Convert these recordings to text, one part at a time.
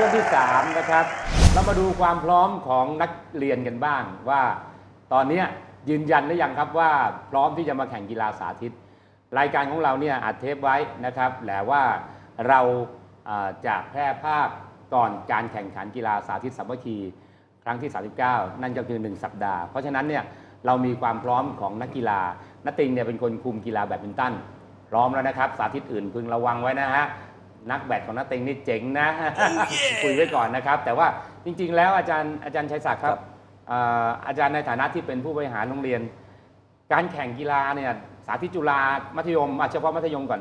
ช่วงที่ 3 นะครับ เรามาดูความพร้อมของนักเรียนกันบ้างว่าตอนนี้ยืนยันหรือยังครับว่าพร้อมที่จะมาแข่งกีฬาสาธิต รายการของเราเนี่ยอัดเทปไว้นะครับแต่ว่าเราจะแพร่ภาพก่อนการแข่งขันกีฬาสาธิตสามัคคีครั้งที่ 39 นั่นก็คือ 1 สัปดาห์ เพราะฉะนั้นเนี่ยเรามีความพร้อมของนักกีฬานักติงเนี่ยเป็นคนคุมกีฬาแบดมินตันพร้อมแล้วนะครับ สาธิตอื่นพึงระวังไว้นะฮะ นักแบดของนักติงนี่เจ๋งนะ คุยไว้ก่อนนะครับ แต่ว่าจริง ๆ แล้วอาจารย์อาจารย์ชัยศักดิ์ครับเอ่ออาจารย์ในฐานะที่เป็นผู้บริหารโรงเรียน การแข่งกีฬาเนี่ยสาธิตจุฬามัธยมอะเฉพาะมัธยมก่อน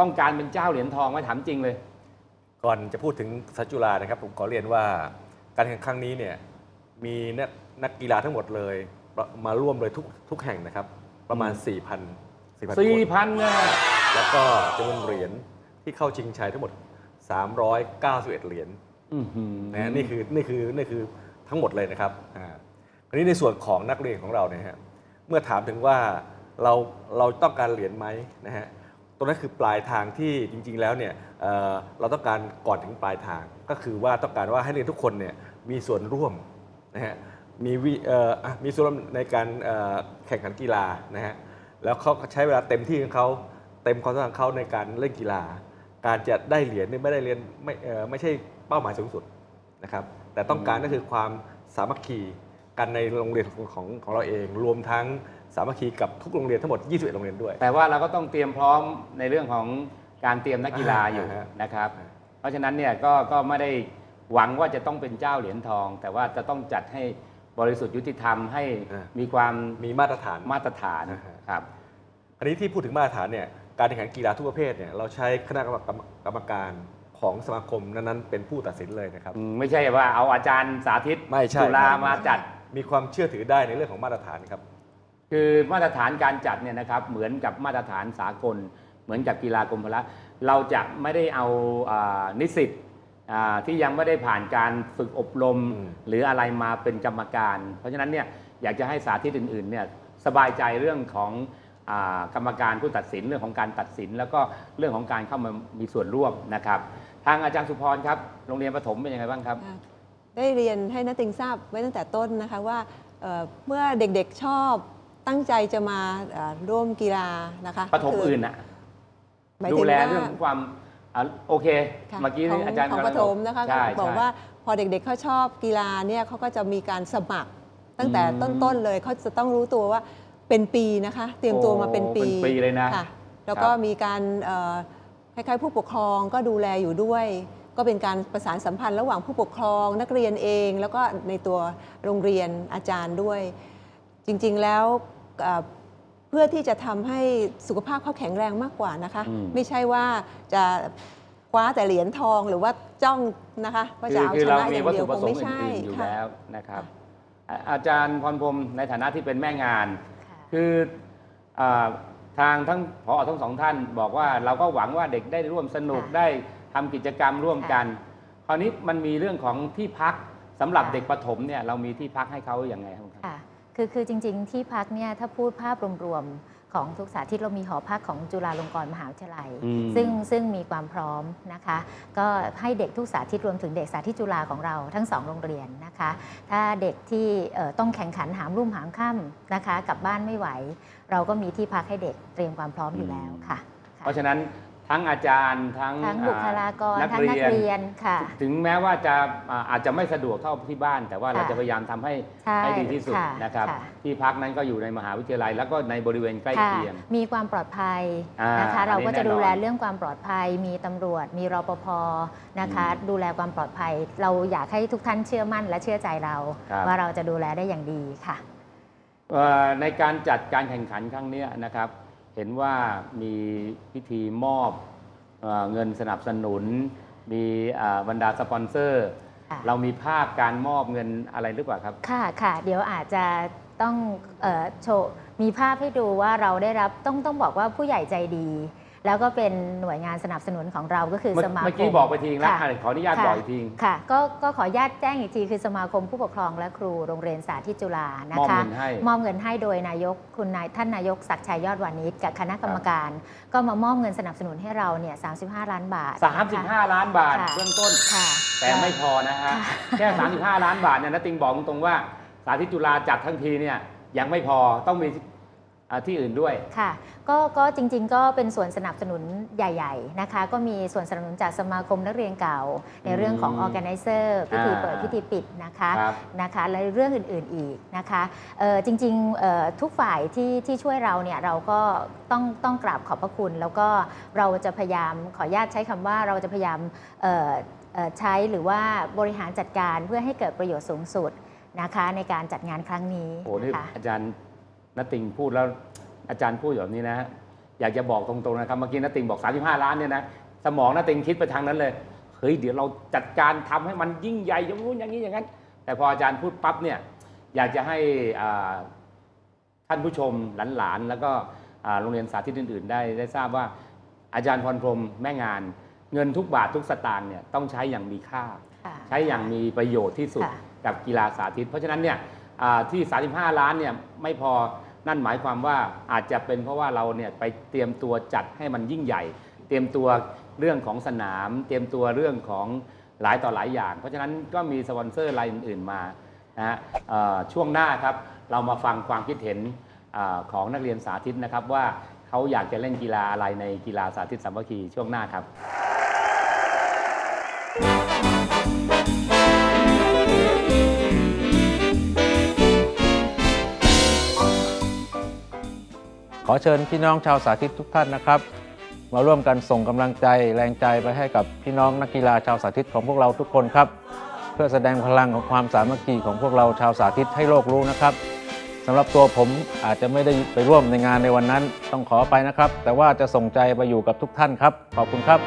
ต้องการเป็นเจ้าเหรียญทองไหม่ถามจริงเลย ก่อนจะพูดถึงสัจจุฬานะครับ ผมขอเรียนว่าการแข่งครั้งนี้เนี่ยมีนักนักกีฬาทั้งหมดเลยมาร่วมเลยทุกทุกแห่งนะครับ ประมาณ 4,000 4,000คน4,000เนี่ยแล้วก็จำนวนเหรียญ ที่เข้าชิงชัยทั้งหมด 391 เหรียญอื้อหือนะฮะนี่คือนี่คือนี่คือทั้งหมดเลยนะครับอ่าคราวนี้ในส่วนของนักเรียนของเราเนี่ยฮะเมื่อถามถึงว่าเราเราต้องการเหรียญไหมนะฮะตรงนั้นคือปลายทางที่จริง ๆ แล้วเนี่ยเอ่อเราต้องการก่อนถึงปลายทาง ก็คือว่าต้องการว่าให้นักเรียนทุกคนเนี่ยมีส่วนร่วมนะฮะมีวิเอ่ออะมีส่วนร่วมในการเอ่อแข่งขันกีฬานะฮะแล้วเขาใช้เวลาเต็มที่ของเขาเต็มความสามารถของเขาในการเล่นกีฬา การจะได้เหรียญเนี่ยไม่ได้เหรียญไม่เอ่อไม่ใช่เป้าหมายสูงสุดนะครับ แต่ต้องการก็คือความสามัคคีกันในโรงเรียนของของของเราเอง รวมทั้งสามัคคีกับทุกโรงเรียนทั้งหมด 21 โรงเรียนด้วย แต่ว่าเราก็ต้องเตรียมพร้อมในเรื่องของการเตรียมนักกีฬาอยู่อ่าฮะนะครับอ่าเพราะฉะนั้นเนี่ยก็ก็ไม่ได้หวังว่าจะต้องเป็นเจ้าเหรียญทอง แต่ว่าจะต้องจัดให้บริสุทธิ์ยุติธรรมให้มีความมีมาตรฐานมาตรฐานอ่าฮะครับอันนี้ที่พูดถึงมาตรฐานเนี่ย การแข่งขันกีฬาทุกประเภทเนี่ยเราใช้คณะกรรมการกรรมการของสมาคมนั้นๆเป็นผู้ตัดสินเลยนะครับ อืมไม่ใช่ว่าเอาอาจารย์สาธิตไม่ใช่ จุฬาครับมาจัด มีความเชื่อถือได้ในเรื่องของมาตรฐานครับ คือมาตรฐานการจัดเนี่ยนะครับเหมือนกับมาตรฐานสากล เหมือนกับกีฬากรมพละเราจะไม่ได้เอาอานิสิตอ่าที่ยังไม่ได้ผ่านการฝึกอบรม อืม หรืออะไรมาเป็นกรรมการ เพราะฉะนั้นเนี่ยอยากจะให้สาธิตอื่นๆเนี่ยสบายใจเรื่องของอา กรรมการผู้ตัดสินเรื่องของการตัดสิน แล้วก็เรื่องของการเข้ามามีส่วนร่วมนะครับ ทางอาจารย์สุพรครับโรงเรียนประถมเป็นยังไงบ้างครับค่ะได้เรียนให้นักติงทราบไว้ตั้งแต่ต้นนะคะว่าเอ่อเมื่อเด็กๆชอบตั้งใจจะมาเอ่อร่วมกีฬานะคะประถมก็คือื่นน่ะหมายดูถึงแลว่าเรื่องของความอะโอเคค่ะเมื่อกี้ของอาจารย์ของกำปลังฐมนะคะใช่บอกใช่ว่าพอเด็กๆเขาชอบกีฬาเนี่ยเขาก็จะมีการสมัครตั้งแต่อืมต้นๆเลยเขาจะต้องรู้ตัวว่า เป็นปีนะคะ เตรียมตัวมาเป็นปีโอ้เป็นปีเลยนะค่ะแล้วก็มีการเอ่อคล้ายๆผู้ปกครองก็ดูแลอยู่ด้วย ก็เป็นการประสานสัมพันธ์ระหว่างผู้ปกครองนักเรียนเอง แล้วก็ในตัวโรงเรียนอาจารย์ด้วย จริงๆแล้วเอ่อเพื่อที่จะทำให้สุขภาพเขาแข็งแรงมากกว่านะคะอืมไม่ใช่ว่าจะคว้าแต่เหรียญทองหรือว่าจ้องนะคะว่าคืจะอเอาคือชเรานะอมีย่างวัตเดียถุวประคงสงไม่ค์ใช่อื่นๆอยู่ค่ะแล้วนะครับอะอาจารย์พรพรหมในฐานะที่เป็นแม่งาน คืออาทางทั้งพอทั้งสองท่านบอกว่าเราก็หวังว่าเด็กได้ร่วมสนุกค่ะได้ทำกิจกรรมร่วมกัน คราวนี้มันมีเรื่องของที่พักสำหรับค่ะเด็กประถมเนี่ยเรามีที่พักให้เขาอย่างไงครับค่ะคือคือจริง ๆ ที่พักเนี่ยถ้าพูดภาพรวมๆ ของทุกสาธิตเรามีหอพักของจุฬาลงกรณ์มหาวิทยาลัย อืม ซึ่งซึ่งมีความพร้อมนะคะ ก็ให้เด็กทุกสาธิตรวมถึงเด็กสาธิตจุฬาของเราทั้งสองโรงเรียนนะคะ ถ้าเด็กที่เอ่อต้องแข่งขันหามรุ่มหามค่ำนะคะกลับบ้านไม่ไหว เราก็มีที่พักให้เด็กเตรียมความพร้อมอยู่แล้วค่ะค่ะเพราะฉะนั้น ทั้งอาจารย์ทั้งทั้งบุคลากรนักทั้งนักเรียนเรียนค่ะ ถึงแม้ว่าจะอ่าอาจจะไม่สะดวกเท่าที่บ้าน แต่ว่าเราค่ะจะพยายามทำให้ใช่ให้ดีที่สุดค่ะนะครับค่ะที่พักนั้นก็อยู่ในมหาวิทยาลัย แล้วก็ในบริเวณใกล้ค่ะเคียง มีความปลอดภัยอ่านนะคะอันนี้เราก็จะแน่นอนดูแลเรื่องความปลอดภัย มีตำรวจ มีรปภนะคะอืมดูแลความปลอดภัย เราอยากให้ทุกท่านเชื่อมั่นและเชื่อใจเราครับว่าเราจะดูแลได้อย่างดีค่ะเอ่อในการจัดการแข่งขันครั้งเนี้ยนะครับ เห็นว่ามีพิธีมอบเอ่อเงินสนับสนุน มีอ่าบรรดาสปอนเซอร์ค่ะเรามีภาพการมอบเงินอะไรหรือเปล่าครับ ค่ะค่ะ เดี๋ยวอาจจะต้องเอ่อโชว์มีภาพให้ดูว่าเราได้รับต้องต้องบอกว่าผู้ใหญ่ใจดีห แล้วก็เป็นหน่วยงานสนับสนุนของเราก็คือเมื่อสมาคม เมื่อกี้บอกไปทีแล้วค่ะ อะขออนุญาตค่ะบอกอีกที ค่ะก็ก็ขออนุญาตแจ้งอีกทีคือสมาคมผู้ปกครองและครูโรงเรียนสาธิตจุฬานะมอบคะเงินให้มอบเงินให้โดยนายกคุณนายท่านนายกศักดิ์ชัยยอดวานิชกับคณะกรรมการ ก็มามอบเงินสนับสนุนให้เราเนี่ย35 ล้านบาทนะคะ 35 ล้านบาทค่ะ เบื้องต้น ค่ะ แต่ไม่พอนะฮะ แค่ 35 ล้านบาทเนี่ยนะติงบอกตรงๆว่า สาธิตจุฬาจัดทั้งทีเนี่ยยังไม่พอต้องมีอ่า ที่อื่นด้วยค่ะก็ก็จริงๆ ก็เป็นส่วนสนับสนุนใหญ่ ๆนะคะ ก็มีส่วนสนับสนุนจากสมาคมนักเรียนเก่า ในเรื่องของอืม organizer พิธีเปิดอ่าพิธีปิดนะคะครับนะคะและเรื่องอื่นๆอีกนะคะเอ่อจริงๆเอ่อทุกฝ่ายที่ที่ช่วยเราเนี่ยเราก็ต้องต้องกราบขอบพระคุณ แล้วก็เราจะพยายามขออนุญาตใช้คำว่าเราจะพยายามเอ่อเอ่อใช้หรือว่าบริหารจัดการเพื่อให้เกิดประโยชน์สูงสุดนะคะในการจัดงานครั้งนี้โอ้นี่นะคะอาจารย์ นติงพูดแล้วอาจารย์พูดแบบนี้นะอยากจะบอกตรงๆนะครับเมื่อกี้นติงบอก 35 ล้านเนี่ยนะสมองนติงคิดไปทางนั้นเลยเฮ้ยเดี๋ยวเราจัดการทำให้มันยิ่งใหญ่อย่างนู้นอย่างนี้อย่างนั้น แต่พออาจารย์พูดปั๊บเนี่ยอยากจะให้อ่าท่านผู้ชมหลานๆแล้วก็อ่าโรงเรียนสาธิตอื่น ๆ ได้ได้ทราบว่าอาจารย์พรพรหมแม่งานเงินทุกบาททุกสตางค์เนี่ยต้องใช้อย่างมีค่าค่ะใช้อย่างมีประโยชน์ที่สุดค่ะกับกีฬาสาธิต เพราะฉะนั้นเนี่ยอ่าที่ 35 ล้านเนี่ยไม่พอ นั่นหมายความว่าอาจจะเป็นเพราะว่าเราเนี่ยไปเตรียมตัวจัดให้มันยิ่งใหญ่ เตรียมตัวเรื่องของสนาม เตรียมตัวเรื่องของหลายต่อหลายอย่าง เพราะฉะนั้นก็มีสปอนเซอร์รายอื่นๆมานะฮะช่วงหน้าครับเรามาฟังความคิดเห็นอของนักเรียนสาธิตนะครับว่าเขาอยากจะเล่นกีฬาอะไรในกีฬาสาธิตสามัคคีช่วงหน้าครับ ขอเชิญพี่น้องชาวสาธิตทุกท่านนะครับ มาร่วมกันส่งกำลังใจแรงใจไปให้กับพี่น้องนักกีฬาชาวสาธิตของพวกเราทุกคนครับ เพื่อแสดงพลังของความสามัคคีของพวกเราชาวสาธิตให้โลกรู้นะครับสำหรับตัวผมอาจจะไม่ได้ไปร่วมในงานในวันนั้น ต้องขอไปนะครับ แต่ว่าจะส่งใจไปอยู่กับทุกท่านครับ ขอบคุณครับ